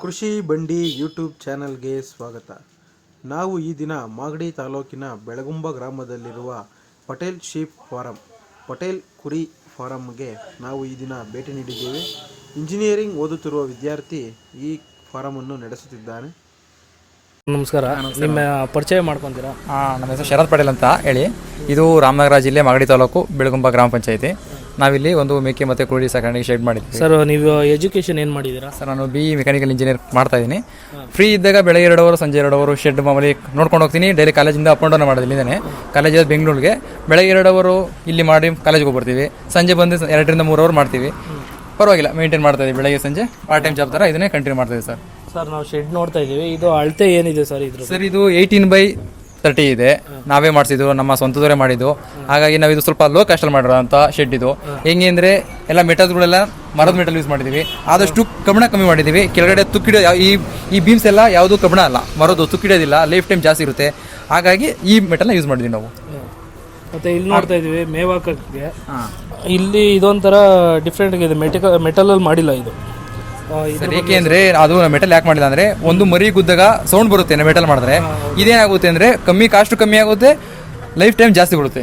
ಕೃಷಿ ಬಂಡಿ ಯೂಟ್ಯೂಬ್ ಚಾನಲ್ಗೆ ಸ್ವಾಗತ. ನಾವು ಈ ದಿನ ಮಾಗಡಿ ತಾಲೂಕಿನ ಬೆಳಗುಂಬ ಗ್ರಾಮದಲ್ಲಿರುವ ಪಟೇಲ್ ಶೀಪ್ ಫಾರಂ ಪಟೇಲ್ ಕುರಿ ಫಾರಂಗೆ ನಾವು ಈ ದಿನ ಭೇಟಿ ನೀಡಿದ್ದೇವೆ. ಇಂಜಿನಿಯರಿಂಗ್ ಓದುತ್ತಿರುವ ವಿದ್ಯಾರ್ಥಿ ಈ ಫಾರಮನ್ನು ನಡೆಸುತ್ತಿದ್ದಾನೆ. ನಮಸ್ಕಾರ. ನಿಮ್ಮ ಪರಿಚಯ ಮಾಡ್ಕೊತೀರಾ? ಆ, ನಮ್ಮ ಹೆಸರು ಶರತ್ ಪಟೇಲ್ ಅಂತ ಹೇಳಿ. ಇದು ರಾಮನಗರ ಜಿಲ್ಲೆ ಮಾಗಡಿ ತಾಲೂಕು ಬೆಳಗುಂಬ ಗ್ರಾಮ ಪಂಚಾಯತಿ. ನಾವಿಲ್ಲಿ ಒಂದು ಮೇಕೆ ಮತ್ತು ಕೋಳಿ ಸಾಕಾಣಿಕೆ ಶೆಡ್ ಮಾಡಿದ್ದೀವಿ ಸರ್ ನೀವು ಎಜುಕೇಶನ್ ಏನು ಮಾಡಿದ್ದೀರಾ? ಸರ್ ನಾನು ಬಿ ಮೆಕ್ಯಾನಿಕಲ್ ಇಂಜಿನಿಯರ್ ಮಾಡ್ತಾ ಇದ್ದೀನಿ. ಫ್ರೀ ಇದ್ದಾಗ ಬೆಳಗ್ಗೆ ಎರಡು ಅವರು ಸಂಜೆ ಎರಡು ಅವರು ಶೆಡ್ ಮಾಮೂಲಿ ನೋಡ್ಕೊಂಡು ಹೋಗ್ತೀನಿ. ಡೈಲಿ ಕಾಲೇಜಿಂದ ಅಪ್ ಆ್ಯಂಡ್ ಡೌನ್ ಮಾಡೋದು ಇಲ್ಲಿಂದನೇ ಕಾಲೇಜ್ ಬೆಂಗಳೂರಿಗೆ. ಬೆಳಗ್ಗೆ ಎರಡು ಅವರು ಇಲ್ಲಿ ಮಾಡಿ ಕಾಲೇಜ್ಗೆ ಹೋಗ್ಬರ್ತೀವಿ ಸಂಜೆ ಬಂದು ಎರಡರಿಂದ ಮೂರು ಅವರು ಮಾಡ್ತೀವಿ. ಪರವಾಗಿಲ್ಲ ಮೇಂಟೈನ್ ಮಾಡ್ತಾ ಇದ್ದೀವಿ ಬೆಳಗ್ಗೆ ಸಂಜೆ. ಪಾರ್ಟ್ ಟೈಮ್ ಜಾಬ್ ಥರ ಇದನ್ನೇ ಕಂಟಿನ್ಯೂ ಮಾಡ್ತಾ ಇದ್ದೀವಿ ಸರ್. ಸರ್ ನಾವು ಶೆಡ್ ನೋಡ್ತಾ ಇದ್ದೀವಿ. ಇದು ಅಳತೆ ಏನಿದೆ ಸರ್ ಇದು ಸರ್ ಇದು ಏಯ್ಟೀನ್ ಬೈ ತರ್ಟಿ ಇದೆ. ನಾವೇ ಮಾಡಿಸಿದ್ದು ನಮ್ಮ ಸ್ವಂತದವರೇ ಮಾಡಿದ್ದು. ಹಾಗಾಗಿ ನಾವು ಇದು ಸ್ವಲ್ಪ ಲೋ ಕಾಸ್ಟಲ್ಲಿ ಮಾಡಿರೋಂಥ ಶೆಡ್ ಇದು. ಹೆಂಗೆ ಅಂದರೆ ಎಲ್ಲ ಮೆಟಲ್ಸ್ಗಳೆಲ್ಲ ಮರದ ಮೆಟಲ್ ಯೂಸ್ ಮಾಡಿದ್ದೀವಿ ಆದಷ್ಟು ಕಬ್ಬಣ ಕಮ್ಮಿ ಮಾಡಿದ್ದೀವಿ ಕೆಳಗಡೆ ತುಕ್ಕಿಡೋ ಈ ಈ ಬೀಮ್ಸ್ ಎಲ್ಲ ಯಾವುದು ಕಬ್ಬಣ ಅಲ್ಲ ಮರದು ತುಕ್ಕಿಡೋದಿಲ್ಲ ಲೈಫ್ ಟೈಮ್ ಜಾಸ್ತಿ ಇರುತ್ತೆ. ಹಾಗಾಗಿ ಈ ಮೆಟಲ್ನ ಯೂಸ್ ಮಾಡಿದ್ವಿ ನಾವು. ಮತ್ತೆ ಇಲ್ಲಿ ನೋಡ್ತಾ ಇದ್ದೀವಿ ಮೇವಾಕಕ್ಕೆ. ಇಲ್ಲಿ ಇದೊಂಥರ ಡಿಫ್ರೆಂಟ್ ಆಗಿದೆ. ಮೆಟಿಕ ಮೆಟಲಲ್ಲಿ ಮಾಡಿಲ್ಲ ಇದು- ಸರ್ ಏಕೆಂದ್ರೆ ಅದು ಮೆಟಲ್ ಯಾಕೆ ಮಾಡಿಲ್ಲ ಅಂದ್ರೆ ಒಂದು ಮರಿ ಗುದ್ದಾಗ ಸೌಂಡ್ ಬರುತ್ತೆ ಮೆಟಲ್ ಮಾಡಿದ್ರೆ. ಇದೇನಾಗುತ್ತೆ ಅಂದ್ರೆ ಕಮ್ಮಿ ಕಾಸ್ಟ್ ಕಮ್ಮಿ ಆಗುತ್ತೆ ಲೈಫ್ ಟೈಮ್ ಜಾಸ್ತಿ ಬರುತ್ತೆ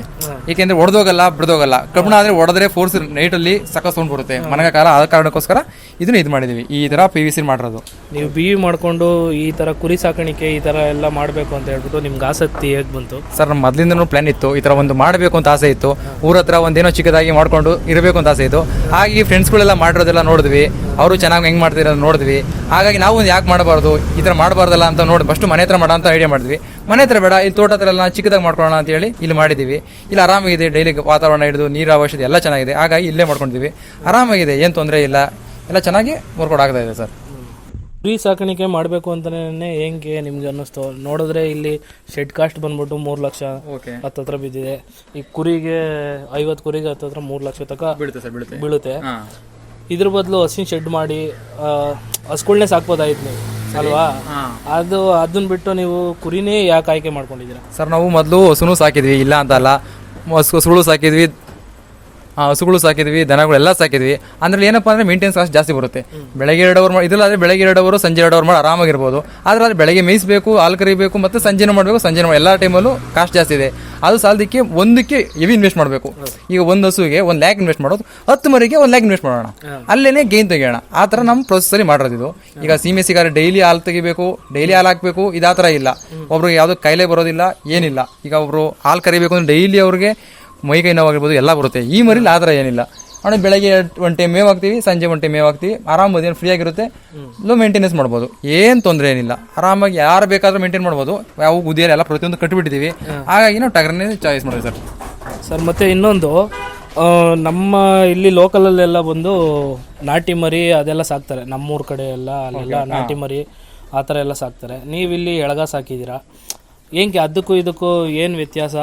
ಏಕೆಂದ್ರೆ ಒಡೆದೋಗಲ್ಲ ಬಿಡ್ದೋಗಲ್ಲ ಕಬ್ಬಣ ಆದ್ರೆ ಒಡೆದ್ರೆ ಫೋರ್ಸ್ ನೈಟಲ್ಲಿ ಸಕ ಸೌಂಡ್ ಬರುತ್ತೆ. ಮನಗ ಕಾಲ ಆದ ಕಾರಣಕ್ಕೋಸ್ಕರ ಇದನ್ನ ಇದು ಮಾಡಿದೀವಿ. ಈ ತರ ಪಿ ವಿ ಸಿ ಮಾಡಿರೋದು. ನೀವು ಬಿ ಇ ಮಾಡ್ಕೊಂಡು ಈ ಥರ ಕುರಿ ಸಾಕಾಣಿಕೆ ಈ ಥರ ಎಲ್ಲ ಮಾಡಬೇಕು ಅಂತ ಹೇಳ್ಬಿಟ್ಟು ನಿಮ್ಗೆ ಆಸಕ್ತಿ ಹೇಗೆ ಬಂತು? ಸರ್ ನಮ್ಮ ಮೊದಲಿಂದನೂ ಪ್ಲಾನ್ ಇತ್ತು. ಈ ತರ ಒಂದು ಮಾಡಬೇಕು ಅಂತ ಆಸೆ ಇತ್ತು. ಊರ ಹತ್ರ ಒಂದೇನೋ ಚಿಕ್ಕದಾಗಿ ಮಾಡ್ಕೊಂಡು ಇರಬೇಕು ಅಂತ ಆಸೆ ಇತ್ತು. ಹಾಗೆ ಫ್ರೆಂಡ್ಸ್ಗಳೆಲ್ಲ ಮಾಡಿರೋದೆಲ್ಲ ನೋಡಿದ್ವಿ. ಅವರು ಚೆನ್ನಾಗಿ ಹೆಂಗೆ ಮಾಡ್ತೀರ ನೋಡಿದ್ವಿ. ಹಾಗಾಗಿ ನಾವು ಯಾಕೆ ಮಾಡಬಾರ್ದು? ಈ ಥರ ಮಾಡಬಾರ್ದಲ್ಲ ಅಂತ ನೋಡಿ ಫಸ್ಟ್ ಮನೆ ಹತ್ರ ಮಾಡೋ ಅಂತ ಐಡಿಯಾ ಮಾಡಿದ್ವಿ. ಮನೆ ಹತ್ರ ಬೇಡ ಇಲ್ಲಿ ತೋಟ ಹತ್ರ ಎಲ್ಲ ಚಿಕ್ಕದಾಗಿ ಮಾಡ್ಕೊಳ್ಳೋಣ ಅಂತ ಹೇಳಿ ಇಲ್ಲಿ ಮಾಡಿದ್ದೀವಿ ಇಲ್ಲಿ ಆರಾಮಾಗಿದೆ ಡೈಲಿ ವಾತಾವರಣ ಹಿಡಿದು ನೀರು ಅವಶ್ಯಕತೆ ಎಲ್ಲ ಚೆನ್ನಾಗಿದೆ. ಹಾಗಾಗಿ ಇಲ್ಲೇ ಮಾಡ್ಕೊಂಡಿದ್ವಿ. ಆರಾಮಾಗಿದೆ ಏನು ತೊಂದರೆ ಇಲ್ಲ. ಎಲ್ಲ ಚೆನ್ನಾಗಿ ವರ್ಕೌಟ್ ಆಗ್ತಾ ಇದೆ ಸರ್. ಕುರಿ ಸಾಕಾಣಿಕೆ ಮಾಡಬೇಕು ಅಂತಲೇ ಹೆಂಗೆ ನಿಮ್ಗೆ ಅನ್ನಿಸ್ತು? ನೋಡಿದ್ರೆ ಇಲ್ಲಿ ಶೆಡ್ ಕಾಸ್ಟ್ ಬಂದ್ಬಿಟ್ಟು ಮೂರು ಲಕ್ಷ ಹತ್ತತ್ರ ಬಿದ್ದಿದೆ. ಈ ಕುರಿಗೆ ಐವತ್ತು ಕುರಿಗೆ ಹತ್ತತ್ರ ಮೂರು ಲಕ್ಷ ತನಕ ಬೀಳುತ್ತೆ ಇದ್ರ ಬದಲು ಹಸಿನ ಶೆಡ್ ಮಾಡಿ ಹಸ್ಗಳನ್ನೇ ಸಾಕ್ಬೋದಾಯ್ತು ನೀವು ಅಲ್ವಾ? ಅದು ಅದನ್ನ ಬಿಟ್ಟು ನೀವು ಕುರಿನೇ ಯಾಕೆ ಆಯ್ಕೆ ಮಾಡ್ಕೊಂಡಿದ್ದೀರಾ? ಸರ್ ನಾವು ಮೊದಲು ಹಸುನು ಸಾಕಿದ್ವಿ ಇಲ್ಲ ಅಂತಲ್ಲ. ಹಸು ಹಸುಗಳು ಸಾಕಿದ್ವಿ. ಹಸುಗಳು ಸಾಕಿದ್ವಿ ದನಗಳೆಲ್ಲ ಸಾಕಿದ್ವಿ. ಅಂದ್ರೆ ಏನಪ್ಪ ಅಂದ್ರೆ ಮೇಂಟೆನ್ಸ್ ಕಾಸ್ಟ್ ಜಾಸ್ತಿ ಬರುತ್ತೆ. ಬೆಳಗ್ಗೆ ಎರಡು ಅವರ್ ಇದಲ್ಲಾದರೆ ಬೆಳಗ್ಗೆ ಎರಡು ಅವರು ಸಂಜೆ ಎರಡು ಅವರ್ ಮಾಡಿ ಆರಾಮಾಗಿರ್ಬೋದು. ಆದ್ರೆ ಅದು ಬೆಳಗ್ಗೆ ಮೇಯಿಸಬೇಕು ಹಾಲು ಕರಿಬೇಕು ಮತ್ತೆ ಸಂಜೆನೂ ಮಾಡಬೇಕು ಸಂಜೆ ಎಲ್ಲ ಟೈಮಲ್ಲೂ ಕಾಸ್ಟ್ ಜಾಸ್ತಿ ಇದೆ. ಅದು ಸಾಲದಕ್ಕೆ ಒಂದಕ್ಕೆ ಹೆವಿ ಇನ್ವೆಸ್ಟ್ ಮಾಡಬೇಕು. ಈಗ ಒಂದು ಹಸುವಿಗೆ ಒಂದು ಲ್ಯಾಕ್ ಇನ್ವೆಸ್ಟ್ ಮಾಡೋದು ಹತ್ತು ಮರಿಗೆ ಒಂದು ಲ್ಯಾಕ್ ಇನ್ವೆಸ್ಟ್ ಮಾಡೋಣ. ಅಲ್ಲೇನೆ ಗೇನ್ ತೆಗಿಯೋಣ. ಆ ಥರ ನಮ್ಮ ಪ್ರೊಸೆಸಲ್ಲಿ ಮಾಡಿರೋದು ಇದು. ಈಗ ಸೀಮೆ ಸಿಗಾರೆ ಡೈಲಿ ಹಾಲು ತೆಗಿಬೇಕು ಡೈಲಿ ಹಾಲು ಹಾಕಬೇಕು ಇದು ಆ ಥರ ಇಲ್ಲ. ಒಬ್ರಿಗೆ ಯಾವುದೋ ಕಾಯಿಲೆ ಬರೋದಿಲ್ಲ ಏನಿಲ್ಲ. ಈಗ ಒಬ್ರು ಹಾಲು ಕರಿಬೇಕು ಅಂದ್ರೆ ಡೈಲಿ ಅವ್ರಿಗೆ ಮೈ ಕೈ ನೋವಾಗಿರ್ಬೋದು ಎಲ್ಲ ಬರುತ್ತೆ. ಈ ಮರಿಲಿ ಆ ಥರ ಏನಿಲ್ಲ. ಅವನು ಬೆಳಗ್ಗೆ ಒಂದು ಟೈಮ್ ಮೇವ್ ಹಾಕ್ತೀವಿ ಸಂಜೆ ಒಂದು ಟೈಮ್ ಮೇವ್ ಹಾಕ್ತೀವಿ ಆರಾಮ್ ಏನು ಫ್ರೀ ಆಗಿರುತ್ತೆ ಲೋ ಮೇಂಟೆನೆನ್ಸ್ ಮಾಡ್ಬೋದು. ಏನು ತೊಂದರೆ ಏನಿಲ್ಲ. ಆರಾಮಾಗಿ ಯಾರು ಬೇಕಾದ್ರೂ ಮೇಂಟೈನ್ ಮಾಡ್ಬೋದು. ಯಾವ ಉದಿಯಲ್ಲಿ ಎಲ್ಲ ಪ್ರತಿಯೊಂದು ಕಟ್ಟಿಬಿಟ್ಟಿದ್ದೀವಿ ಹಾಗಾಗಿ ನಾವು ಟಗರನ್ನೇ ಚಾಯ್ಸ್ ಮಾಡಿದ್ವಿ ಸರ್. ಸರ್ ಮತ್ತೆ ಇನ್ನೊಂದು ನಮ್ಮ ಇಲ್ಲಿ ಲೋಕಲಲ್ಲೆಲ್ಲ ಬಂದು ನಾಟಿ ಮರಿ ಅದೆಲ್ಲ ಸಾಕ್ತಾರೆ. ನಮ್ಮೂರ ಕಡೆ ಎಲ್ಲ ಅಲ್ಲೆಲ್ಲ ನಾಟಿ ಮರಿ ಆ ಥರ ಎಲ್ಲ ಸಾಕ್ತಾರೆ. ಇಲ್ಲಿ ಎಳಗ ಸಾಕಿದ್ದೀರಾ? ಏನಕ್ಕೆ ಅದಕ್ಕೂ ಇದಕ್ಕೂ ಏನು ವ್ಯತ್ಯಾಸ?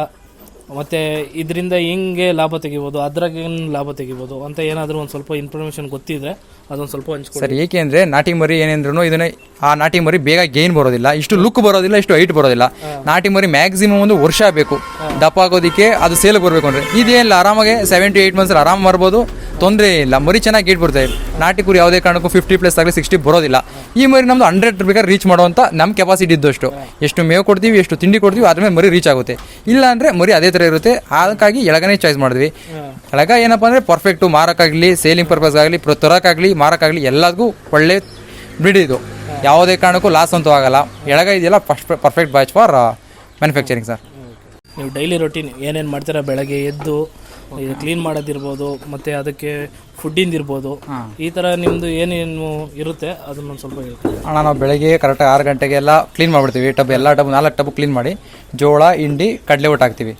ಮತ್ತು ಇದರಿಂದ ಹೆಂಗೆ ಲಾಭ ತೆಗಿಬೋದು ಅದ್ರಾಗೇನು ಲಾಭ ತೆಗಿಬೋದು ಅಂತ ಏನಾದರೂ ಒಂದು ಸ್ವಲ್ಪ ಇನ್ಫಾರ್ಮೇಷನ್ ಗೊತ್ತಿದ್ರೆ ಅದೊಂದು ಸ್ವಲ್ಪ ಹಂಚ್ಕೊಡಿ ಸರ್ ಏಕೆಂದ್ರೆ ನಾಟಿ ಮರಿ ಏನೇಂದ್ರೂ ಇದನ್ನ ಆ ನಾಟಿ ಮರಿ ಬೇಗ ಗೇನ್ ಬರೋದಿಲ್ಲ. ಇಷ್ಟು ಲುಕ್ ಬರೋದಿಲ್ಲ ಇಷ್ಟು ಹೈಟ್ ಬರೋದಿಲ್ಲ. ನಾಟಿ ಮರಿ ಮ್ಯಾಕ್ಸಿಮಮ್ ಒಂದು ವರ್ಷ ಬೇಕು. ದಪ್ಪ ಆಗೋದಕ್ಕೆ ಅದು ಸೇಲ್ ಬರಬೇಕು ಅಂದ್ರೆ. ಇದೇನಿಲ್ಲ ಆರಾಮಾಗೆ ಸೆವೆಂಟಿ ಟು ಏಯ್ಟ್ ಮಂತ್ಸ್ ಆರಾಮ್ ಮಾರ್ಬೋದು ತೊಂದರೆ ಇಲ್ಲ. ಮರಿ ಚೆನ್ನಾಗಿ ಗೇಟ್ ಬರುತ್ತೆ ನಾಟಿ ಕುರಿ ಯಾವುದೇ ಕಾರಣಕ್ಕೂ ಫಿಫ್ಟಿ ಪ್ಲಸ್ ಆಗಲಿ ಸಿಕ್ಸ್ಟಿ ಬರೋದಿಲ್ಲ. ಈ ಮರಿ ನಮ್ಮದು ಹಂಡ್ರೆಡ್ ಬೇಕಾದ್ರೆ ರೀಚ್ ಮಾಡುವಂಥ ನಮ್ಮ ಕೆಪಾಸಿಟಿ ಇದ್ದಷ್ಟು ಎಷ್ಟು ಮೇವು ಕೊಡ್ತೀವಿ, ಎಷ್ಟು ತಿಂಡಿ ಕೊಡ್ತೀವಿ ಅದ್ರ ಮೇಲೆ ಮರಿ ರೀಚ್ ಆಗುತ್ತೆ. ಇಲ್ಲ ಅಂದರೆ ಮರಿ ಅದೇ ಥರ ಇರುತ್ತೆ. ಅದಕ್ಕಾಗಿ ಎಳಗನೇ ಚಾಯ್ಸ್ ಮಾಡಿದ್ವಿ. ಎಳಗ ಏನಪ್ಪ ಅಂದರೆ ಪರ್ಫೆಕ್ಟು ಮಾರಕ್ಕಾಗಲಿ ಸೇಲಿಂಗ್ ಪರ್ಪಸ್ ಆಗಲಿ ತರೋಕ್ಕಾಗಲಿ ಮಾರಕ್ಕಾಗಲಿ ಎಲ್ಲದಕ್ಕೂ ಒಳ್ಳೆ ಬ್ರೀಡ್ ಇದು. ಯಾವುದೇ ಕಾರಣಕ್ಕೂ ಲಾಸ್ ಅಂತೂ ಆಗಲ್ಲ. ಎಳಗ ಇದೆಯಲ್ಲ first perfect batch for manufacturing sir ನೀವು ಡೈಲಿ ರೊಟೀನ್ ಏನೇನು ಮಾಡ್ತೀರಾ ಬೆಳಗ್ಗೆ ಎದ್ದು? ಇದು ಕ್ಲೀನ್ ಮಾಡೋದಿರ್ಬೋದು ಮತ್ತು ಅದಕ್ಕೆ ಫುಡ್ಡಿಂದ ಇರ್ಬೋದು. ಈ ಥರ ನಿಮ್ಮದು ಏನೇನು ಇರುತ್ತೆ ಅದನ್ನೊಂದು ಸ್ವಲ್ಪ ಹೇಳ್ತೀವಿ ಅಣ್ಣ ನಾವು ಬೆಳಗ್ಗೆ ಕರೆಕ್ಟಾಗಿ ಆರು ಗಂಟೆಗೆಲ್ಲ ಕ್ಲೀನ್ ಮಾಡಿಬಿಡ್ತೀವಿ. ಟಬ್ ಎಲ್ಲ ಟಬ್ ನಾಲ್ಕು ಟಬ್ ಕ್ಲೀನ್ ಮಾಡಿ ಜೋಳ ಹಿಂಡಿ ಕಡಲೆ ಊಟ ಹಾಕ್ತೀವಿ.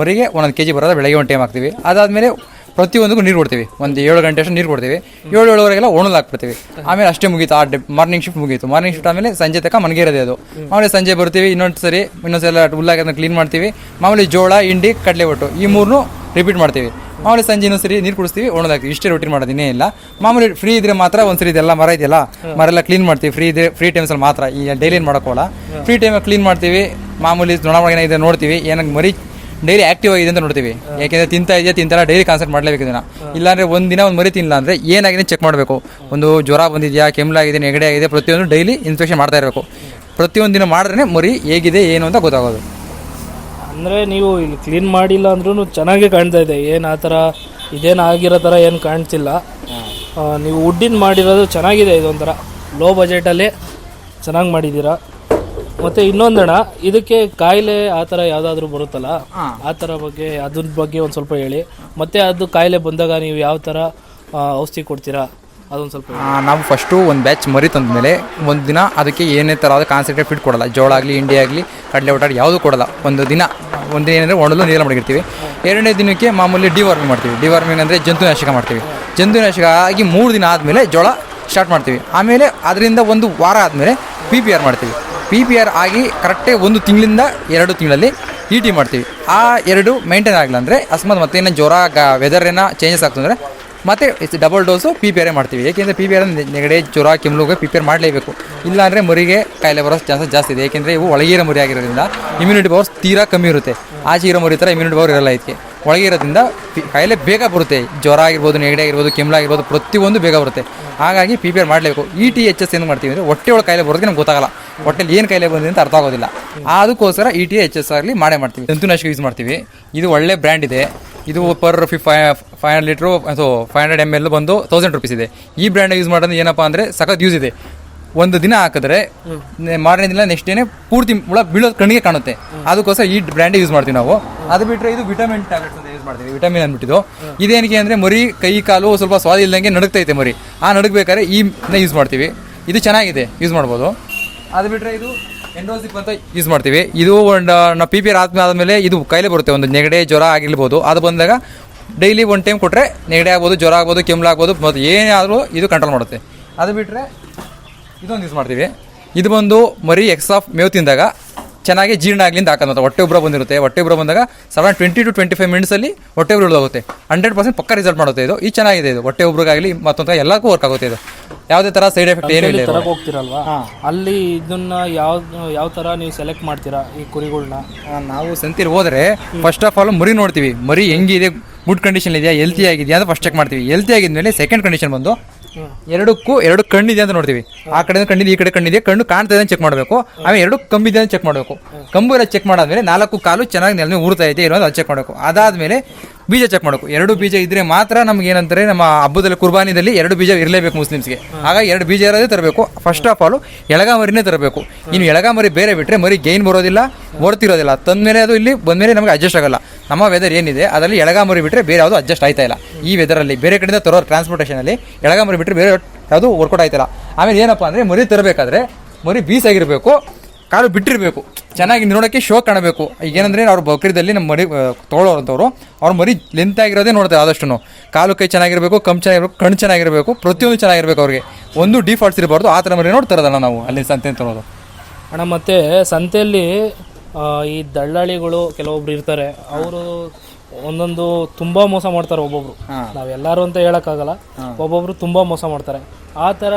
ಮರಿಗೆ ಒಂದೊಂದು ಕೆ ಜಿ ಬರೋದು ಬೆಳಗ್ಗೆ ಒಂದು ಟೈಮ್ ಹಾಕ್ತೀವಿ. ಅದಾದಮೇಲೆ ಪ್ರತಿಯೊಂದಕ್ಕೂ ನೀರು ಕೊಡ್ತೀವಿ. ಒಂದು ಏಳು ಗಂಟೆ ಅಷ್ಟು ನೀರು ಕೊಡ್ತೀವಿ. ಏಳು, ಏಳುವರೆಗೆಲ್ಲ ಒಣಲ್ ಹಾಕ್ಬಿಡ್ತೀವಿ. ಆಮೇಲೆ ಅಷ್ಟೇ ಮುಗೀತು. ಆ ಮಾರ್ನಿಂಗ್ ಶಿಫ್ಟ್ ಮುಗೀತು. ಮಾರ್ನಿಂಗ್ ಶಿಫ್ಟ್ ಆಮೇಲೆ ಸಂಜೆ ತನಕ ಮನೆಗೆ ಇರೋದೇ ಅದು. ಆಮೇಲೆ ಸಂಜೆ ಬರ್ತೀವಿ, ಇನ್ನೊಂದು ಸರಿ ಇನ್ನೊಂದ್ಸಲ ಹುಲ್ಲಾಗಿ ಅದನ್ನ ಕ್ಲೀನ್ ಮಾಡ್ತೀವಿ. ಮಾಮೂಲಿ ಜೋಳ, ಹಿಂಡಿ, ಕಡಲೆ ಒಟ್ಟು ಈ ಮೂರನ್ನು ರಿಪೀಟ್ ಮಾಡ್ತೀವಿ. ಮಾಮೂಲಿ ಸಂಜೆ ಇನ್ನೊಂದು ಸರಿ ನೀರು ಕುಡಿಸ್ತೀವಿ ಒಣದಾಗ್ತೀವಿ ಇಷ್ಟೇ ರೊಟೀನ್ ಮಾಡೋದಿನೇ ಇಲ್ಲ. ಮಾಮೂಲಿ ಫ್ರೀ ಇದ್ರೆ ಮಾತ್ರ ಒಂದ್ಸರಿ ಇದೆಲ್ಲ ಮರ ಇದೆಯಲ್ಲ ಮರ ಎಲ್ಲ ಕ್ಲೀನ್ ಮಾಡ್ತೀವಿ. ಫ್ರೀ ಇದ್ರೆ ಫ್ರೀ ಟೈಮ್ಸಲ್ಲಿ ಮಾತ್ರ. ಈ ಡೈಲಿ ಏನು ಮಾಡೋಕ್ಕೋಲ್ಲ ಫ್ರೀ ಟೈಮಲ್ಲಿ ಕ್ಲೀನ್ ಮಾಡ್ತೀವಿ. ಮಾಮೂಲಿ ನೊಣ ಇದೆ ನೋಡ್ತೀವಿ. ಏನಕ್ಕೆ ಮರಿ ಡೈಲಿ ಆಕ್ಟಿವ್ ಆಗಿದೆ ಅಂತ ನೋಡ್ತೀವಿ. ಯಾಕೆಂದ್ರೆ ತಿಂತಾ ಇದೆಯಾ, ತಿಂತಾರ ಡೈಲಿ ಕಾನ್ಸರ್ಟ್ ಮಾಡಲೇಬೇಕು ಇದನ್ನ. ಇಲ್ಲಾಂದ್ರೆ ಒಂದು ದಿನ ಒಂದು ಮರಿ ತಿನ್ನಲ್ಲ ಅಂದ್ರೆ ಏನಾಗಿದೆ ಚೆಕ್ ಮಾಡಬೇಕು. ಒಂದು ಜ್ವರ ಬಂದಿದೆಯಾ ಕೆಮ್ಮಲಾಗಿದೆ ನೆಗಡಿ ಆಗಿದೆ ಪ್ರತಿಯೊಂದು ಡೈಲಿ ಇನ್ಸ್ಪೆಕ್ಷನ್ ಮಾಡ್ತಾ ಇರಬೇಕು. ಪ್ರತಿಯೊಂದು ದಿನ ಮಾಡಿದ್ರೆ ಮರಿ ಹೇಗಿದೆ, ಏನು ಅಂತ ಗೊತ್ತಾಗೋದು. ಅಂದರೆ ನೀವು ಇಲ್ಲಿ ಕ್ಲೀನ್ ಮಾಡಿಲ್ಲ ಅಂದ್ರೂ ಚೆನ್ನಾಗಿ ಕಾಣ್ತಾ ಇದೆ. ಏನು ಆ ಥರ, ಇದೇನು ಆಗಿರೋ ಥರ ಏನು ಕಾಣ್ತಿಲ್ಲ. ನೀವು ವುಡ್ಡಿನ ಮಾಡಿರೋದು ಚೆನ್ನಾಗಿದೆ ಇದೊಂಥರ. ಲೋ ಬಜೆಟಲ್ಲಿ ಚೆನ್ನಾಗಿ ಮಾಡಿದ್ದೀರಾ. ಮತ್ತು ಇನ್ನೊಂದಣ ಇದಕ್ಕೆ ಕಾಯಿಲೆ ಆ ಥರ ಯಾವುದಾದ್ರೂ ಬರುತ್ತಲ್ಲ? ಆ ಥರ ಬಗ್ಗೆ ಅದ್ರ ಬಗ್ಗೆ ಒಂದು ಸ್ವಲ್ಪ ಹೇಳಿ. ಮತ್ತೆ ಅದು ಕಾಯಿಲೆ ಬಂದಾಗ ನೀವು ಯಾವ ಥರ ಔಷಧಿ ಕೊಡ್ತೀರಾ? ಅದೊಂದು ಸ್ವಲ್ಪ ಹೇಳಿ. ನಾವು ಫಸ್ಟು ಒಂದು ಬ್ಯಾಚ್ ಮರಿ ತಂದಮೇಲೆ ಒಂದು ದಿನ ಅದಕ್ಕೆ ಏನೇ ಥರದ ಕಾನ್ಸಂಟ್ರೇಟ್ ಫಿಟ್ ಕೊಡಲ್ಲ. ಜೋಳ ಆಗಲಿ ಹಿಂಡಿ ಆಗಲಿ ಕಡಲೆ ಊಟ ಯಾವುದೂ ಕೊಡಲ್ಲ. ಒಂದು ದಿನ ಒಂದು ದಿನ ಏನಂದರೆ ಒಣಲು ನೀರಲ್ಲಿ ಮಡಗಿರ್ತೀವಿ. ಎರಡನೇ ದಿನಕ್ಕೆ ಮಾಮೂಲಿ ಡಿವಾರ್ಮಿಂಗ್ ಮಾಡ್ತೀವಿ. ಡಿವಾರ್ಮಿಂಗ್ ಅಂದರೆ ಜಂತುನಾಶಕ ಮಾಡ್ತೀವಿ. ಜಂತುನಾಶಕ ಆಗಿ ಮೂರು ದಿನ ಆದಮೇಲೆ ಜೋಳ ಸ್ಟಾರ್ಟ್ ಮಾಡ್ತೀವಿ. ಆಮೇಲೆ ಅದರಿಂದ ಒಂದು ವಾರ ಆದಮೇಲೆ ಪಿ ಪಿ ಆರ್ ಮಾಡ್ತೀವಿ. ಪಿ ಪಿ ಆರ್ ಆಗಿ ಕರೆಕ್ಟೇ ಒಂದು ತಿಂಗಳಿಂದ ಎರಡು ತಿಂಗಳಲ್ಲಿ ಇ ಟಿ ಮಾಡ್ತೀವಿ. ಆ ಎರಡು ಮೇಂಟೈನ್ ಆಗಿಲ್ಲ ಅಂದರೆ ಅಕಸ್ಮಾತ್ ಮತ್ತೆ ಏನೋ ಜ್ವರ, ಗ ವೆದರ್ ಏನೋ ಚೇಂಜಸ್ ಅಂದರೆ ಮತ್ತೆ ಡಬಲ್ ಡೋಸು ಪಿ ಪಿ ಆರೇ ಮಾಡ್ತೀವಿ. ಏಕೆಂದರೆ ಪಿ ಪಿ ಆರ್ ನೆಗಡೆ ಜ್ವರ ಕೆಮ್ಮಲುಗೆ ಪಿ ಪಿ ಆರ್ ಮಾಡಲೇಬೇಕು. ಇಲ್ಲಾಂದರೆ ಮರಿಗೆ ಕಾಯಿಲೆ ಬರೋ ಚಾನ್ಸಸ್ ಜಾಸ್ತಿ ಇದೆ. ಏಕೆಂದರೆ ಇವು ಒಳಗಿರೋ ಮುರಿ ಆಗಿರೋದ್ರಿಂದ ಇಮ್ಯುನಿಟಿ ಪವರ್ಸ್ ತೀರಾ ಕಮ್ಮಿ ಇರುತ್ತೆ. ಆಚೆ ಇರೋ ಮುರಿ ಥರ ಇಮ್ಯುನಿಟಿ ಪವರ್ ಇರಲ್ಲ ಇದಕ್ಕೆ. ಒಳಗೆ ಇರೋದ್ರಿಂದ ಕಾಯಿಲೆ ಬೇಗ ಬರುತ್ತೆ. ಜ್ವರ ಆಗಿರ್ಬೋದು ನೆಗಡಿ ಆಗಿರ್ಬೋದು ಕೆಮ್ಮಲಾಗಿರ್ಬೋದು, ಪ್ರತಿಯೊಂದು ಬೇಗ ಬರುತ್ತೆ. ಹಾಗಾಗಿ ಪಿ ಪಿ ಆರ್ ಮಾಡಲೇಬೇಕು. ಇ ಟಿ ಎಚ್ ಎಸ್ ಏನು ಮಾಡ್ತೀವಿ ಅಂದರೆ ಹೊಟ್ಟೆ ಒಳಗೆ ಕಾಯಿಲೆ ಬರೋದಕ್ಕೆ ನಮ್ಗೆ ಗೊತ್ತಾಗಲ್ಲ. ಹೊಟ್ಟೆಲಿ ಏನು ಕಾಯಿಲೆ ಬಂದಿದೆ ಅಂತ ಅರ್ಥ ಆಗೋದಿಲ್ಲ. ಅದಕ್ಕೋಸ್ಕರ ಇ ಟಿ ಎಚ್ ಎಸ್ ಆಗಲಿ ಮಾಡೇ ಮಾಡ್ತೀವಿ. ಜಂತುನಾಶಕ ಯೂಸ್ ಮಾಡ್ತೀವಿ. ಇದು ಒಳ್ಳೆ ಬ್ರ್ಯಾಂಡ್ ಇದೆ. ಇದು ಪರ್ ಫಿ five five hundred litre five hundred M L ಬಂದು ತೌಸಂಡ್ ರುಪೀಸ್ ಇದೆ. ಈ ಬ್ರ್ಯಾಂಡ್ ಯೂಸ್ ಮಾಡೋದು ಏನಪ್ಪ ಅಂದರೆ ಸಖತ್ ಯೂಸ್ ಇದೆ. ಒಂದು ದಿನ ಹಾಕಿದ್ರೆ ಮಾರನೇ ದಿನ ನೆಕ್ಸ್ಟ್ ಡೇನೆ ಪೂರ್ತಿ ಹುಳ ಬೀಳೋ ಕಣ್ಣಿಗೆ ಕಾಣುತ್ತೆ. ಅದಕ್ಕೋಸ್ಕರ ಈ ಬ್ರ್ಯಾಂಡ್ ಯೂಸ್ ಮಾಡ್ತೀವಿ ನಾವು. ಅದು ಬಿಟ್ಟರೆ ಇದು ವಿಟಮಿನ್ ಟ್ಯಾಬ್ಲೆಟ್ ಅಂತ ಯೂಸ್ ಮಾಡ್ತೀವಿ ವಿಟಮಿನ್ ಅಂದ್ಬಿಟ್ಟಿದ್ದು. ಇದೇನಕ್ಕೆ ಅಂದರೆ ಮರಿ, ಕೈ, ಕಾಲು ಸ್ವಲ್ಪ ಸ್ವಾದ ಇಲ್ಲದಂಗೆ ನಡುಗ್ತೈತೆ ಮರಿ. ಆ ನಡುಗ್ಬೇಕಾದ್ರೆ ಈ ಯೂಸ್ ಮಾಡ್ತೀವಿ. ಇದು ಚೆನ್ನಾಗಿದೆ ಯೂಸ್ ಮಾಡ್ಬೋದು. ಅದು ಬಿಟ್ಟರೆ ಇದು ಎಂಡೋಸಿಪ್ ಅಂತ ಯೂಸ್ ಮಾಡ್ತೀವಿ. ಇದು ಒಂದು ನಾವು ಪಿ ಪಿ ಆರ್ ಆದಮೇಲೆ ಇದು ಕಾಯಿಲೆ ಬರುತ್ತೆ, ಒಂದು ನೆಗಡೆ, ಜ್ವರ ಆಗಿರ್ಬೋದು. ಅದು ಬಂದಾಗ ಡೈಲಿ ಒಂದು ಟೈಮ್ ಕೊಟ್ಟರೆ ನೆಗಡೆ ಆಗ್ಬೋದು, ಜ್ವರ ಆಗ್ಬೋದು ಕೆಮ್ಮಲಾಗ್ಬೋದು ಮತ್ತು ಏನೇ ಆದರೂ ಇದು ಕಂಟ್ರೋಲ್ ಮಾಡುತ್ತೆ. ಅದು ಬಿಟ್ಟರೆ ಇದೊಂದು ಯೂಸ್ ಮಾಡ್ತೀವಿ. ಇದು ಬಂದು ಮರಿ ಎಕ್ಸ್ ಆಫ್ ಮೇವು ತಿಂದಾಗ ಚೆನ್ನಾಗಿ ಜೀರ್ಣ ಆಗಲಿ ಅಂತ. ಹಾಕೋದು ಹೊಟ್ಟೆ ಉಬ್ರ ಬಂದಿರುತ್ತೆ. ಹೊಟ್ಟೆ ಉಬ್ರ ಬಂದಾಗ seven twenty to twenty five ಮಿನಿಟ್ಸಲ್ಲಿ ಹೊಟ್ಟೆ ಉಬ್ರ ಹೋಗುತ್ತೆ ಹಂಡ್ರೆಡ್ ಪರ್ಸೆಂಟ್ ಪಕ್ಕ ರಿಸಲ್ಟ್ ಮಾಡುತ್ತೆ ಇದು. ಈ ಚೆನ್ನಾಗಿದೆ ಇದು. ಹೊಟ್ಟೆ ಉಬ್ರಿಗಾಗಲಿ ಮತ್ತೊಂದು ಎಲ್ಲಕ್ಕೂ ವರ್ಕ್ ಆಗುತ್ತೆ ಇದು. ಯಾವುದೇ ಥರ ಸೈಡ್ ಎಫೆಕ್ಟ್ ಏನೂ ಇಲ್ಲ ಹೋಗ್ತೀರಲ್ವಾ? ಅಲ್ಲಿ ಇದನ್ನ ಯಾವ ಯಾವ ಥರ ನೀವು ಸೆಲೆಕ್ಟ್ ಮಾಡ್ತೀರಾ ಈ ಕುರಿಗಳನ್ನ ನಾವು ಸಂತಿರ್ ಹೋದರೆ ಫಸ್ಟ್ ಆಫ್ ಆಲ್ ಮರಿ ನೋಡ್ತೀವಿ. ಮರಿ ಹೆಂಗಿದೆ? ಗುಡ್ ಕಂಡೀಷನ್ ಇದೆಯಾ? ಎಲ್ತಿ ಆಗಿದೆಯಾ ಅಂತ ಫಸ್ಟ್ ಚೆಕ್ ಮಾಡ್ತೀವಿ. ಹೆಲ್ತಿ ಆಗಿದ್ಮೇಲೆ ಸೆಕೆಂಡ್ ಕಂಡೀಷನ್ ಬಂದು ಎರಡಕ್ಕೂ ಎರಡು ಕಣ್ಣಿದೆ ಅಂತ ನೋಡ್ತೀವಿ. ಆ ಕಡೆ ಕಣ್ಣಿದೆ, ಈ ಕಡೆ ಕಣ್ಣಿದೆ, ಕಣ್ಣು ಕಾಣ್ತಾ ಚೆಕ್ ಮಾಡಬೇಕು. ಆಮೇಲೆ ಎರಡು ಕಂಬಿದೆ ಅಂತ ಚೆಕ್ ಮಾಡಬೇಕು. ಕಂಬು ಎಲ್ಲ ಚೆಕ್ ಮಾಡಾದ್ಮೇಲೆ ನಾಲ್ಕು ಕಾಲು ಚೆನ್ನಾಗಿ ನೆಲ ಊರ್ತಾ ಇದೆ ಇರೋದು ಅದು ಚೆಕ್ ಮಾಡಬೇಕು. ಅದಾದ್ಮೇಲೆ ಬೀಜ ಚೆಕ್ ಮಾಡಬೇಕು. ಎರಡು ಬೀಜ ಇದ್ರೆ ಮಾತ್ರ ನಮ್ಗೆ ಏನಂತಾರೆ, ನಮ್ಮ ಹಬ್ಬದಲ್ಲಿ ಕುರ್ಬಾನಿದಲ್ಲಿ ಎರಡು ಬೀಜ ಇರಲೇಬೇಕು ಮುಸ್ಲಿಮ್ಸ್ಗೆ. ಆಗ ಎರಡು ಬೀಜ ಇರೋದೇ ತರಬೇಕು. ಫಸ್ಟ್ ಆಫ್ ಆಲ್ ಎಳಗಾಮರಿನೇ ತರಬೇಕು. ಇನ್ನು ಎಳಗಾಮರಿ ಬೇರೆ ಬಿಟ್ಟರೆ ಮರಿ ಗೈನ್ ಬರೋದಿಲ್ಲ ಹೊರತಿರೋದಿಲ್ಲ ತಂದಮೇಲೆ ಅದು ಇಲ್ಲಿ ಬಂದಮೇಲೆ ನಮಗೆ ಅಡ್ಜಸ್ಟ್ ಆಗಲ್ಲ. ನಮ್ಮ ವೆದರ್ ಏನಿದೆ, ಅದರಲ್ಲಿ ಎಳಗಾಮರಿ ಬಿಟ್ಟರೆ ಬೇರೆ ಯಾವುದು ಅಡ್ಜಸ್ಟ್ ಆಯ್ತಾ ಇಲ್ಲ. ಈ ವೆದರಲ್ಲಿ ಬೇರೆ ಕಡೆಯಿಂದ ತರೋ ಟ್ರಾನ್ಸ್ಪೋರ್ಟೇಷನಲ್ಲಿ ಎಳಗಾಮರಿ ಬಿಟ್ಟರೆ ಬೇರೆ ಯಾವುದು ವರ್ಕೌಟ್ ಆಯ್ತಿಲ್ಲ ಆಮೇಲೆ ಏನಪ್ಪ ಅಂದರೆ ಮರಿ ತರಬೇಕಾದ್ರೆ ಮರಿ ಬೀಸಾಗಿರಬೇಕು. ಕಾಲು ಬಿಟ್ಟಿರಬೇಕು. ಚೆನ್ನಾಗಿ ನೋಡೋಕ್ಕೆ ಶೋ ಕಾಣಬೇಕು. ಈಗ ಏನಂದ್ರೆ ಅವ್ರ ಬಕ್ರೀದಲ್ಲಿ ನಮ್ಮ ಮರಿ ತೊಗೊಳೋರಂಥವ್ರು ಅವ್ರ ಮರಿ ಲೆಂತ್ ಆಗಿರೋದೇ ನೋಡ್ತಾರೆ ಆದಷ್ಟು ಕಾಲು ಕೈ ಚೆನ್ನಾಗಿರಬೇಕು, ಕಮ್ ಚೆನ್ನಾಗಿರಬೇಕು ಕಣ್ಣು ಚೆನ್ನಾಗಿರಬೇಕು, ಪ್ರತಿಯೊಂದು ಚೆನ್ನಾಗಿರಬೇಕು ಅವ್ರಿಗೆ. ಒಂದು ಡಿಫಾಲ್ಟ್ಸ್ ಇರಬಾರ್ದು, ಆ ಥರ ಮರಿ ನೋಡ್ತಾರಲ್ಲ ನಾವು ಅಲ್ಲಿ ಸಂತೆ ತರೋದು. ಅಣ್ಣ, ಮತ್ತೆ ಸಂತೆಯಲ್ಲಿ ಈ ದಳ್ಳಾಳಿಗಳು ಕೆಲವೊಬ್ರು ಇರ್ತಾರೆ. ಅವರು ಒಂದೊಂದು ತುಂಬಾ ಮೋಸ ಮಾಡ್ತಾರೆ ಒಬ್ಬೊಬ್ರು. ನಾವೆಲ್ಲರೂ ಅಂತ ಹೇಳಕ್ಕಾಗಲ್ಲ. ಒಬ್ಬೊಬ್ರು ತುಂಬಾ ಮೋಸ ಮಾಡ್ತಾರೆ. ಆ ಥರ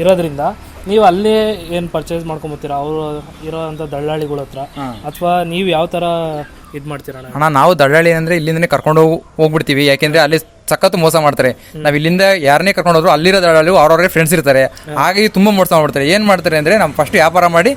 ಇರೋದ್ರಿಂದ ನೀವು ಅಲ್ಲೇ ಏನು ಪರ್ಚೇಸ್ ಮಾಡ್ಕೊಂಬತ್ತೀರಾ? ಅವರು ಅಂತ ದಳ್ಳಾಳಿಗಳ ಹತ್ರ? ಅಥವಾ ನೀವು ಯಾವ ಥರ ಇದು ಮಾಡ್ತೀರಾ ಅಣ್ಣ ಅಣ್ಣ ನಾವು ದಳ್ಳಾಳಿ ಅಂದ್ರೆ ಇಲ್ಲಿಂದನೇ ಕರ್ಕೊಂಡು ಹೋಗಿ ಹೋಗ್ಬಿಡ್ತೀವಿ. ಯಾಕೆಂದ್ರೆ ಅಲ್ಲಿ ಸಖತ್ತು ಮೋಸ ಮಾಡ್ತಾರೆ. ನಾವ್ ಇಲ್ಲಿಂದ ಯಾರನ್ನೇ ಕರ್ಕೊಂಡು ಹೋದ್ರು ಅಲ್ಲಿರೋ ದಳ್ಳಾಳಿ ಅವ್ರವ್ರೆ ಫ್ರೆಂಡ್ಸ್ ಇರ್ತಾರೆ. ಹಾಗೆ ತುಂಬಾ ಮೋಸ ಮಾಡ್ತಾರೆ ಏನ್ ಮಾಡ್ತಾರೆ ಅಂದ್ರೆ ನಾವು ಫಸ್ಟ್ ವ್ಯಾಪಾರ ಮಾಡಿ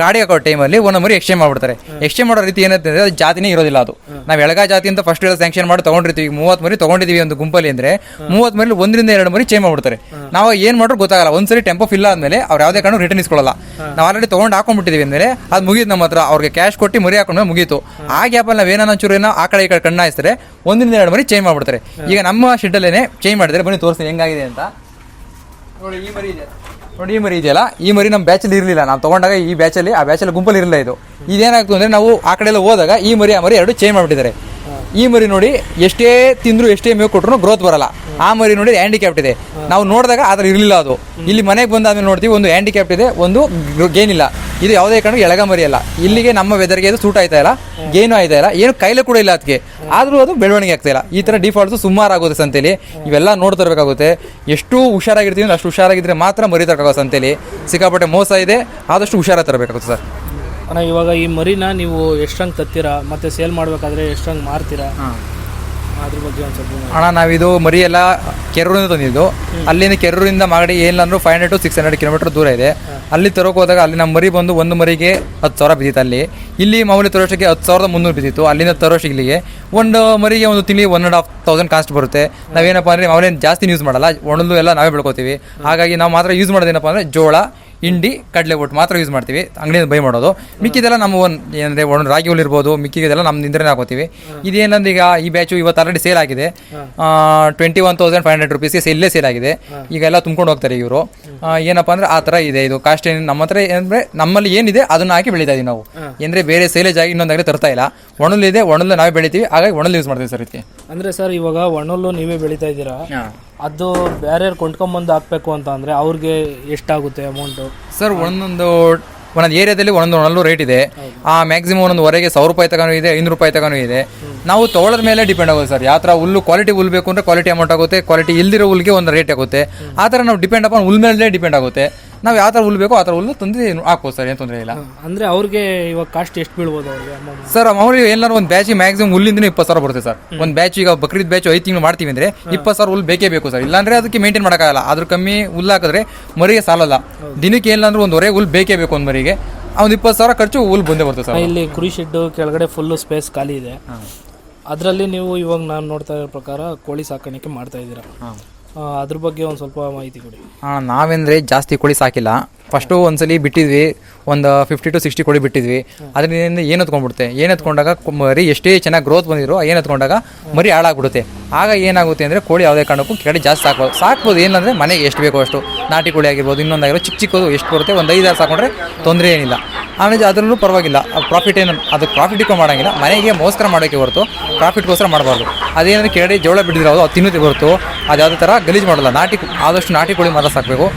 ಕಾಡಿ ಹಾಕೋ ಟೈಮಲ್ಲಿ ಒಂದು ಮರಿ ಎಕ್ಸ್ಚೇಂಜ್ ಮಾಡ್ಬಿಡ್ತಾರೆ. ಎಕ್ಸ್ಚೇಂಜ್ ಮಾಡೋ ರೀತಿ ಏನಂತ ಅಂದ್ರೆ ಅದು ಜಾತಿನೇ ಇರೋದಿಲ್ಲ ಅದು. ನಾವು ಎಳಗ ಜಾತಿ ಅಂತ ಫಸ್ಟ್ ಎಲ್ಲ ಸ್ಯಾಂಕ್ಷನ್ ಮಾಡಿ ತಗೊಂಡಿರ್ತೀವಿ. ಮೂವತ್ತು ಮರಿ ತಗೊಂಡಿದೀವಿ ಒಂದು ಗುಂಪಲ್ಲಿ ಅಂದ್ರೆ ಮೂವತ್ತು ಮರಿ ಒಂದರಿಂದ ಎರಡು ಮರಿ ಚೇಂಜ್ ಮಾಡ್ಬಿಡ್ತಾರೆ. ನಾವು ಏನ್ ಮಾಡ್ರು ಗೊತ್ತಾಗಲ್ಲ. ಒಂದ್ಸರಿ ಟೆಂಪೋ ಫಿಲ್ ಆದ್ಮೇಲೆ ಅವ್ರು ಯಾವುದೇ ಕಾರಣ ರಿಟರ್ನ್ ಇಸ್ಕೊಳ್ಳಲ್ಲ. ನಾವು ಆಲ್ರೆಡಿ ತಗೊಂಡು ಹಾಕೊಂಡ್ಬಿಟ್ಟಿದೀವಿ ಅಂದ್ರೆ ಅದು ಮುಗೀತು ನಮ್ಮ ಹತ್ರ. ಅವ್ರಿಗೆ ಕ್ಯಾಶ್ ಕೊಟ್ಟು ಮರಿ ಹಾಕೊಂಡ್ಮೇಲೆ ಮುಗೀತು. ಆ ಗ್ಯಾಪಲ್ಲಿ ನಾವು ಏನೋ ಚೂರು ಏನೋ ಆ ಕಡೆ ಈ ಕಡೆ ಕಣ್ಣು ಹಾಯಿಸ್ತಾರೆ ಒಂದರಿಂದ ಎರಡು ಮರಿ ಚೇಂಜ್ ಮಾಡ್ಬಿಡ್ತಾರೆ. ಈಗ ನಮ್ಮ ಶೆಡ್ಡಲ್ಲೇ ಚೇಂಜ್ ಮಾಡಿದ್ರೆ ಬನ್ನಿ ತೋರಿಸ್ತೀನಿ ಹೆಂಗಾಗಿದೆ ಅಂತ. ನೋಡಿ ಈ ಮರಿ ಇದೆ. ನೋಡಿ ಈ ಮರಿ ಇದೆಯಲ್ಲ? ಈ ಮರಿ ನಮ್ಮ ಬ್ಯಾಚಲ್ಲಿ ಇರಲಿಲ್ಲ. ನಾವು ತೊಗೊಂಡಾಗ ಈ ಬ್ಯಾಚಲ್ಲಿ ಆ ಬ್ಯಾಚಲ್ಲಿ ಗುಂಪಲ್ಲಿ ಇರಲಿಲ್ಲ ಇದು. ಇದೇನಾಗ್ತು ಅಂದರೆ ನಾವು ಆ ಕಡೆ ಎಲ್ಲ ಹೋದಾಗ ಈ ಮರಿ ಆ ಮರಿ ಎರಡು ಚೇಂಜ್ ಮಾಡಿಬಿಟ್ಟಿದ್ದಾರೆ. ಈ ಮರಿ ನೋಡಿ ಎಷ್ಟೇ ತಿಂದ್ರು ಎಷ್ಟೇ ಮೇವು ಕೊಟ್ಟರು ಗ್ರೋತ್ ಬರಲ್ಲ. ಆ ಮರಿ ನೋಡಿ ಹ್ಯಾಂಡಿಕ್ಯಾಪ್ಟ್ ಇದೆ. ನಾವು ನೋಡಿದಾಗ ಅದ್ರ ಇರಲಿಲ್ಲ ಅದು. ಇಲ್ಲಿ ಮನೆಗೆ ಬಂದಾದ್ಮೇಲೆ ನೋಡ್ತೀವಿ ಒಂದು ಹ್ಯಾಂಡಿಕ್ಯಾಪ್ಟ್ ಇದೆ, ಒಂದು ಗೇನ್ ಇಲ್ಲ ಇದು ಯಾವುದೇ ಕಾರಣ ಎಳಗ ಮರಿ ಅಲ್ಲ. ಇಲ್ಲಿಗೆ ನಮ್ಮ ವೆದರ್ಗೆ ಅದು ಸೂಟ್ ಆಯ್ತಾ ಇಲ್ಲ, ಗೇನು ಆಯ್ತಾ ಇಲ್ಲ, ಏನು ಕೈಲೆ ಕೂಡ ಇಲ್ಲ ಅದಕ್ಕೆ ಆದರೂ ಅದು ಬೆಳವಣಿಗೆ ಆಗ್ತಾ ಇಲ್ಲ. ಈ ಥರ ಡಿಫಾಲ್ಟ್ ಸುಮಾರು ಆಗುತ್ತೆ ಸಂತೇಲಿ. ಇವೆಲ್ಲ ನೋಡ್ತಿರ್ಬೇಕಾಗುತ್ತೆ ಎಷ್ಟು ಹುಷಾರಾಗಿರ್ತೀವಿ ಅಷ್ಟು ಹುಷಾರಾಗಿದ್ರೆ ಮಾತ್ರ ಮರಿ ತರಕಾಗೋ ಸಂತೆಲಿ. ಸಿಕ್ಕಾಪಟ್ಟೆ ಮೋಸ ಇದೆ, ಆದಷ್ಟು ಹುಷಾರಾಗಿ ತರಬೇಕಾಗುತ್ತೆ ಸರ್. ಅಣ್ಣ ಇವಾಗ ಈ ಮರಿನ ನೀವು ಎಷ್ಟಂಗೆ ತತ್ತೀರಾ? ಮತ್ತೆ ಸೇಲ್ ಮಾಡಬೇಕಾದ್ರೆ ಎಷ್ಟಂಗೆ ಮಾರ್ತೀರಾ? ಅದ್ರ ಬಗ್ಗೆ ಒಂದು ಸ್ವಲ್ಪ ಅಣ್ಣ ನಾವಿದು ಮರಿ ಎಲ್ಲ ಕೆರೂರಿಂದ ತಂದಿದ್ದು. ಅಲ್ಲಿಂದ ಕೆರೂರಿಂದ ಮಾಗಡಿ ಏನಿಲ್ಲ five hundred to six hundred kilometer ದೂರ ಇದೆ. ಅಲ್ಲಿ ತರೋಕೆ ಹೋದಾಗ ಅಲ್ಲಿ ನಮ್ಮ ಮರಿ ಬಂದು ಒಂದು ಮರಿಗೆ ಹತ್ತು ಸಾವಿರ ಬಿದ್ದಿತ್ತು ಅಲ್ಲಿ. ಇಲ್ಲಿ ಮಾಮೂಲಿ ತರೋಷ್ಟಕ್ಕೆ ಹತ್ತು ಸಾವಿರದ ಮುನ್ನೂರು ಬಿದ್ದಿತ್ತು. ಅಲ್ಲಿಂದ ತರೋಷ್ಟು ಇಲ್ಲಿಗೆ. ಒಂದು ಮರಿಗೆ ಒಂದು ತಿಂಗಳಿಗೆ one and half thousand cost ಬರುತ್ತೆ. ನಾವೇನಪ್ಪ ಅಂದರೆ ಮಾಮೂಲಿ ಜಾಸ್ತಿ ಯೂಸ್ ಮಾಡಲ್ಲ. ಒಣಲು ಎಲ್ಲ ನಾವೇ ಬೆಳ್ಕೋತೀವಿ. ಹಾಗಾಗಿ ನಾವು ಮಾತ್ರ ಯೂಸ್ ಮಾಡೋದೇನಪ್ಪ ಅಂದರೆ ಜೋಳ ಇಂಡಿ ಕಡಲೆ ಒಟ್ಟು ಮಾತ್ರ ಯೂಸ್ ಮಾಡ್ತೀವಿ. ಅಂಗಡಿಯಿಂದ ಬೈ ಮಾಡೋದು. ಮಿಕ್ಕಿದೆಲ್ಲ ನಮ್ಮ ಒಂದು ಏನಂದರೆ ಒಂದು ರಾಗಿ ಹುಲ್ ಇರ್ಬೋದು ಮಿಕ್ಕಿದೆಲ್ಲ ನಮ್ಮ ನಿಂದ್ರೆ ಹಾಕೋತೀವಿ. ಇದೇನಂದ್ರೆ ಈಗ ಈ ಬ್ಯಾಚು ಇವತ್ತು ಆಲ್ರೆಡಿ ಸೇಲ್ ಆಗಿದೆ. Twenty one thousand five hundred ರುಪೀಸ್ಗೆ ಇಲ್ಲೇ ಸೇಲ್ ಆಗಿದೆ. ಈಗ ಎಲ್ಲ ತುಂಬ್ಕೊಂಡು ಹೋಗ್ತಾರೆ ಇವರು. ಏನಪ್ಪ ಅಂದರೆ ಆ ಥರ ಇದೆ ಇದು. ಕಾಸ್ಟ್ ಏನು ನಮ್ಮ ಹತ್ರ ಏನಂದರೆ ನಮ್ಮಲ್ಲಿ ಏನಿದೆ ಅದನ್ನ ಹಾಕಿ ಬೆಳೀತಾ ಇದೀವಿ ನಾವು. ಅಂದರೆ ಬೇರೆ ಸೇಲೇಜ್ ಆಗಿ ಇನ್ನೊಂದಾಗಲಿ ತರ್ತಾ ಇಲ್ಲ. ಒಣಲ್ಲಿದೆ ಒಣಲು ನಾವೇ ಬೆಳಿತೀವಿ. ಹಾಗಾಗಿ ಒಣಲು ಯೂಸ್ ಮಾಡ್ತೀವಿ ಸರ್. ಇದಕ್ಕೆ ಅಂದ್ರೆ ಸರ್ ಇವಾಗ ಒಣಲ್ಲು ನೀವೇ ಬೆಳೀತಾ ಇದ್ದೀರಾ? ಅದು ಬೇರೆ ಕೊಂಡ್ಕೊಂಬಂದು ಹಾಕ್ಬೇಕು ಅಂತ ಅಂದರೆ ಅವ್ರಿಗೆ ಎಷ್ಟಾಗುತ್ತೆ ಅಮೌಂಟು ಸರ್ ಒಂದೊಂದು ಒಂದೊಂದು ಏರಿಯಾದಲ್ಲಿ ಒಂದೊಂದು ಒಂದೊಂದು ರೇಟ್ ಇದೆ. ಆ ಮ್ಯಾಕ್ಸಿಮಮ್ ಒಂದೊಂದು ವರೆಗೆ ಸಾವಿರ ರೂಪಾಯಿ ತಗೊಂಡು ಇದೆ ಐನೂರು ರೂಪಾಯಿ ತಗೊಂಡು ಇದೆ. ನಾವು ತೊಗೊಳದ ಮೇಲೆ ಡಿಪೆಂಡ್ ಆಗುತ್ತೆ ಸರ್ ಯಾವ ಥರ ಹುಲ್ಲು ಕ್ವಾಲಿಟಿ ಹುಲ್ ಬೇಕು ಅಂದರೆ ಕ್ವಾಲಿಟಿ ಅಮೌಂಟ್ ಆಗುತ್ತೆ ಕ್ವಾಲಿಟಿ ಇಲ್ದಿರೋ ಹುಲ್ಗೆ ಒಂದು ರೇಟ್ ಆಗುತ್ತೆ. ಆ ಥರ ನಾವು ಡಿಪೆಂಡ್ ಅಪಾನ್ ಹುಲ್ ಮೇಲೆ ಡಿಪೆಂಡ್ ಆಗುತ್ತೆ. ನಾವು ಯಾವ ಥರ ಹುಲ್ಲು ಬೇಕೋ ಆ ಥರ ಹುಲ್ಲು ತಂದು ಹಾಕ್ಬೋದು ಸರ್ ಏನು ತೊಂದರೆ ಇಲ್ಲ. ಅಂದ್ರೆ ಅವ್ರಿಗೆ ಇವಾಗ ಕಾಸ್ಟ್ ಎಷ್ಟು ಬೀಳ್ಬೋದು ಅವ್ರಿಗೆ ಸರ್ ಅವ್ರಿಗೆ ಎಲ್ಲರೂ ಒಂದು ಬ್ಯಾಚ್ ಮ್ಯಾಕ್ಸಿಮಮ್ ಹುಲ್ಲಿಂದ ಇಪ್ಪತ್ತು ಸಾವಿರ ಬರುತ್ತೆ ಸರ್. ಒಂದು ಬ್ಯಾಚ್ ಈಗ ಬಕ್ರೀದ್ ಬ್ಯಾಚ್ ಐದು ತಿಂಗಳು ಮಾಡ್ತೀವಿ ಅಂದರೆ ಇಪ್ಪತ್ತು ಸಾವಿರ ಹುಲ್ಲು ಬೇಕೇ ಬೇಕು ಸರ್. ಇಲ್ಲಾಂದ್ರೆ ಅದಕ್ಕೆ ಮೇಂಟೈನ್ ಮಾಡೋಕ್ಕಾಗಲ್ಲ. ಅದ್ರ ಕಮ್ಮಿ ಹುಲ್ಲು ಹಾಕಿದ್ರೆ ಮರಿಗೆ ಸಾಲಲ್ಲ. ದಿನಕ್ಕೆ ಏನಿಲ್ಲ ಒಂದು ಹೊರೆ ಹುಲ್ಲು ಬೇಕೇ ಬೇಕು ಒಂದು ಮರಿಗೆ. ಒಂದು ಇಪ್ಪತ್ತು ಸಾವಿರ ಖರ್ಚು ಹುಲ್ಲು ಬಂದೇ ಬರುತ್ತೆ ಸರ್. ಇಲ್ಲಿ ಕುರಿ ಶೆಡ್ಡು ಕೆಳಗಡೆ ಫುಲ್ಲು ಸ್ಪೇಸ್ ಖಾಲಿ ಇದೆ. ಅದರಲ್ಲಿ ನೀವು ಇವಾಗ ನಾನು ನೋಡ್ತಾ ಇರೋ ಪ್ರಕಾರ ಕೋಳಿ ಸಾಕಾಣಿಕೆ ಮಾಡ್ತಾ ಇದ್ದೀರಾ. ಅದ್ರ ಬಗ್ಗೆ ಒಂದು ಸ್ವಲ್ಪ ಮಾಹಿತಿ ಕೊಡಿ. ಹಾಂ ನಾವೆಂದರೆ ಜಾಸ್ತಿ ಕೋಳಿ ಸಾಕಿಲ್ಲ. ಫಸ್ಟು ಒಂದ್ಸಲಿ ಬಿಟ್ಟಿದ್ವಿ. ಒಂದು ಫಿಫ್ಟಿ ಟು ಸಿಕ್ಸ್ಟಿ ಕೊಡಿ ಬಿಟ್ಟಿದ್ವಿ. ಅದರಿಂದ ಏನು ಎತ್ಕೊಂಡ್ಬಿಡುತ್ತೆ? ಏನು ಎತ್ಕೊಂಡಾಗ ಮರಿ ಎಷ್ಟೇ ಚೆನ್ನಾಗಿ ಗ್ರೋತ್ ಬಂದಿರೋ ಏನು ಎತ್ಕೊಂಡಾಗ ಮರಿ ಹಾಳಾಗ್ಬಿಡುತ್ತೆ. ಆಗ ಏನಾಗುತ್ತೆ ಅಂದರೆ ಕೋಳಿ ಯಾವುದೇ ಕಾರಣಕ್ಕೂ ಕೆಳಗೆ ಜಾಸ್ತಿ ಸಾಕ್ಬೋದು ಸಾಕ್ಬೋದು. ಏನಂದರೆ ಮನೆಗೆ ಎಷ್ಟು ಬೇಕೋ ಅಷ್ಟು. ನಾಟಿ ಕೋಳಿ ಆಗಿರ್ಬೋದು ಇನ್ನೊಂದಾಗಿರೋ ಚಿಕ್ಕ ಚಿಕ್ಕದು ಎಷ್ಟು ಬರುತ್ತೆ? ಒಂದು ಐದಾರು ಸಾಕೊಂಡ್ರೆ ತೊಂದರೆ ಏನಿಲ್ಲ. ಆಮೇಲೆ ಅದರಲ್ಲೂ ಪರವಾಗಿಲ್ಲ. ಪ್ರಾಫಿಟ್ ಏನು ಅದು ಪ್ರಾಫಿಟಿಗೂ ಮಾಡೋಂಗಿಲ್ಲ. ಮನೆಗೆ ಮೋಸ್ಕರ ಮಾಡೋಕ್ಕೆ ಹೊರತು ಪ್ರಾಫಿಟ್ಗೋಸ್ಕರ ಮಾಡಬಾರ್ದು. ಅದೇನಂದರೆ ಕೆಳಗಡೆ ಜೋಳ ಬಿಡಿದ್ರೆ ಅದು ತಿನ್ನೋದೇ ಹೊರತು. ಅದು ಯಾವುದೇ ಥರ ಗಲೀಜು ಮಾಡೋಲ್ಲ. ನಾಟಿ ಆದಷ್ಟು ನಾಟಿ ಕೋಳಿ ಮಾತ್ರ ಸಾಕಬೇಕು.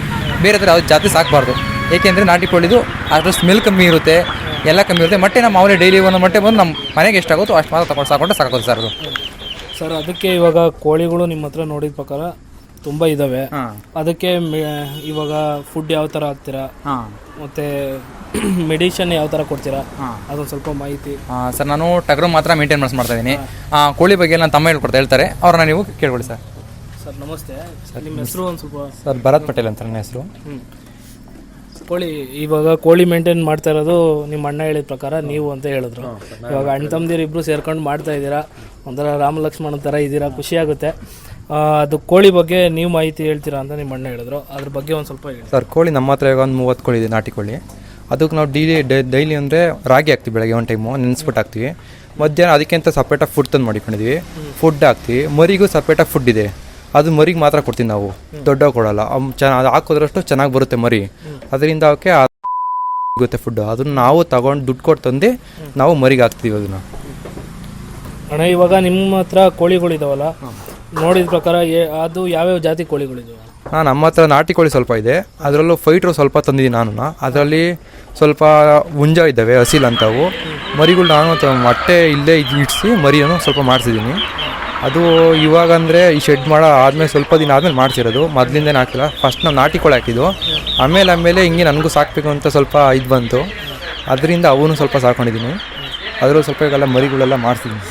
ಬೇರೆ ಥರ ಅದು ಜಾತಿ ಸಾಕಬಾರ್ದು. ಏಕೆಂದರೆ ನಾಟಿ ಕೋಳಿದು ಅದರ ಸ್ಮೆಲ್ ಕಮ್ಮಿ ಇರುತ್ತೆ ಎಲ್ಲ ಕಮ್ಮಿ ಇರುತ್ತೆ. ಮೊಟ್ಟೆ ನಮ್ಮ ಮಾಮೂಲಿ ಡೈಲಿ ಒಂದು ಮೊಟ್ಟೆ ಬಂದು ನಮ್ಮ ಮನೆಗೆ ಎಷ್ಟಾಗುತ್ತೋ ಅಷ್ಟು ಮಾತ್ರ ತಗೊಂಡು ಸಾಕೊಂಡು ಸಾಕಾಗುತ್ತೆ ಸರ್ ಅದು. ಸರ್ ಅದಕ್ಕೆ ಇವಾಗ ಕೋಳಿಗಳು ನಿಮ್ಮ ಹತ್ರ ನೋಡಿದ ಪ್ರಕಾರ ತುಂಬ ಇದ್ದಾವೆ ಹಾಂ. ಅದಕ್ಕೆ ಇವಾಗ ಫುಡ್ ಯಾವ ಥರ ಹಾಕ್ತೀರಾ? ಹಾಂ. ಮತ್ತು ಮೆಡಿಷನ್ ಯಾವ ಥರ ಕೊಡ್ತೀರಾ? ಅದೊಂದು ಸ್ವಲ್ಪ ಮಾಹಿತಿ. ಸರ್ ನಾನು ಟಗರು ಮಾತ್ರ ಮೇಂಟೈನ್ ಮಾಡಿಸ್ ಮಾಡ್ತಾ ಇದ್ದೀನಿ. ಕೋಳಿ ಬಗ್ಗೆ ನಾನು ತಮ್ಮ ಹೇಳ್ಕೊಡ್ತಾ ಹೇಳ್ತಾರೆ. ಅವ್ರನ್ನ ನೀವು ಕೇಳ್ಕೊಳ್ಳಿ ಸರ್. ಸರ್ ನಮಸ್ತೆ. ನಿಮ್ಮ ಹೆಸರು ಒಂದು ಸ್ವಲ್ಪ ಸರ್ ಭರತ್ ಪಟೇಲ್ ಅಂತ ನನ್ನ ಹೆಸರು. ಹ್ಞೂ ಕೋಳಿ ಇವಾಗ ಕೋಳಿ ಮೇಂಟೈನ್ ಮಾಡ್ತಾ ಇರೋದು ನಿಮ್ಮ ಅಣ್ಣ ಹೇಳಿದ ಪ್ರಕಾರ ನೀವು ಅಂತ ಹೇಳಿದ್ರು. ಇವಾಗ ಅಣ್ಣ ತಮ್ಮದಿರು ಇಬ್ರು ಸೇರ್ಕೊಂಡು ಮಾಡ್ತಾ ಇದ್ದೀರಾ ಒಂಥರ ರಾಮ ಲಕ್ಷ್ಮಣ ಥರ ಇದ್ದೀರಾ ಖುಷಿ ಆಗುತ್ತೆ. ಆ, ಅದು ಕೋಳಿ ಬಗ್ಗೆ ನೀವು ಮಾಹಿತಿ ಹೇಳ್ತೀರಾ ಅಂತ ನಿಮ್ಮ ಅಣ್ಣ ಹೇಳಿದ್ರು. ಅದ್ರ ಬಗ್ಗೆ ಒಂದು ಸ್ವಲ್ಪ ಹೇಳಿ. ಸರ್ ಕೋಳಿ ನಮ್ಮ ಹತ್ರ ಈಗ ಒಂದು ಮೂವತ್ತು ಕೋಳಿ ಇದೆ ನಾಟಿ ಕೋಳಿ. ಅದಕ್ಕೆ ನಾವು ಡೈಲಿ ಡೈಲಿ ಅಂದರೆ ರಾಗಿ ಹಾಕ್ತೀವಿ ಬೆಳಗ್ಗೆ ಒಂದು ಟೈಮು ನೆನೆಸ್ಬಿಟ್ಟು ಹಾಕ್ತೀವಿ. ಮಧ್ಯಾಹ್ನ ಅದಕ್ಕಿಂತ ಸಪ್ರೇಟಾಗಿ ಫುಡ್ ತಂದು ಮಾಡಿಕೊಂಡಿದ್ವಿ. ಫುಡ್ ಹಾಕ್ತೀವಿ. ಮರಿಗೂ ಸಪ್ರೇಟಾಗಿ ಫುಡ್ ಇದೆ. ಅದು ಮರಿಗೆ ಮಾತ್ರ ಕೊಡ್ತೀವಿ ನಾವು. ದೊಡ್ಡ ಕೊಡಲ್ಲ. ಚೆನ್ನ ಅದು ಹಾಕೋದ್ರಷ್ಟು ಚೆನ್ನಾಗಿ ಬರುತ್ತೆ ಮರಿ. ಅದರಿಂದ ಅವಕ್ಕೆ ಸಿಗುತ್ತೆ ಫುಡ್ ಅದನ್ನ ನಾವು ತಗೊಂಡು ದುಡ್ಡು ಕೊಟ್ಟು ತಂದು ನಾವು ಮರಿಗೆ ಹಾಕ್ತೀವಿ ಅದನ್ನ. ಅಣ್ಣ ಇವಾಗ ನಿಮ್ಮ ಹತ್ರ ಕೋಳಿಗಳಿದಾವಲ್ಲ? ನೋಡಿದ ಪ್ರಕಾರ ಅದು ಯಾವ್ಯಾವ ಜಾತಿ ಕೋಳಿಗಳಿದಾವೆ? ಹಾಂ ನಮ್ಮ ಹತ್ರ ನಾಟಿ ಕೋಳಿ ಸ್ವಲ್ಪ ಇದೆ. ಅದರಲ್ಲೂ ಫೈಟ್ರು ಸ್ವಲ್ಪ ತಂದಿದ್ದೀನಿ ನಾನು ಅದರಲ್ಲಿ ಸ್ವಲ್ಪ ಹುಂಜ ಇದ್ದಾವೆ ಹಸಿಲ್ ಅಂತವು. ಮರಿಗಳು ನಾನು ಮೊಟ್ಟೆ ಇಲ್ಲೇ ಇಡಿಸಿ ಮರಿಯನ್ನು ಸ್ವಲ್ಪ ಮಾಡಿಸಿದ್ದೀನಿ. ಅದು ಇವಾಗ ಅಂದರೆ ಈ ಶೆಡ್ ಮಾಡೋ ಆದಮೇಲೆ ಸ್ವಲ್ಪ ದಿನ ಆದಮೇಲೆ ಮಾಡ್ತಿರೋದು ಮೊದಲಿಂದೇ ಹಾಕಿಲ್ಲ. ಫಸ್ಟ್ ನಾವು ನಾಟಿ ಕೋಳಿ ಹಾಕಿದ್ದು. ಆಮೇಲೆ ಆಮೇಲೆ ಹಿಂಗೆ ನನಗೂ ಸಾಕಬೇಕು ಅಂತ ಸ್ವಲ್ಪ ಇದು ಬಂತು. ಅದರಿಂದ ಅವನು ಸ್ವಲ್ಪ ಸಾಕೊಂಡಿದ್ದೀನಿ ಅದರಲ್ಲೂ ಸ್ವಲ್ಪ ಈಗೆಲ್ಲ ಮರಿಗಳೆಲ್ಲ ಮಾಡಿಸಿದ್ದೀನಿ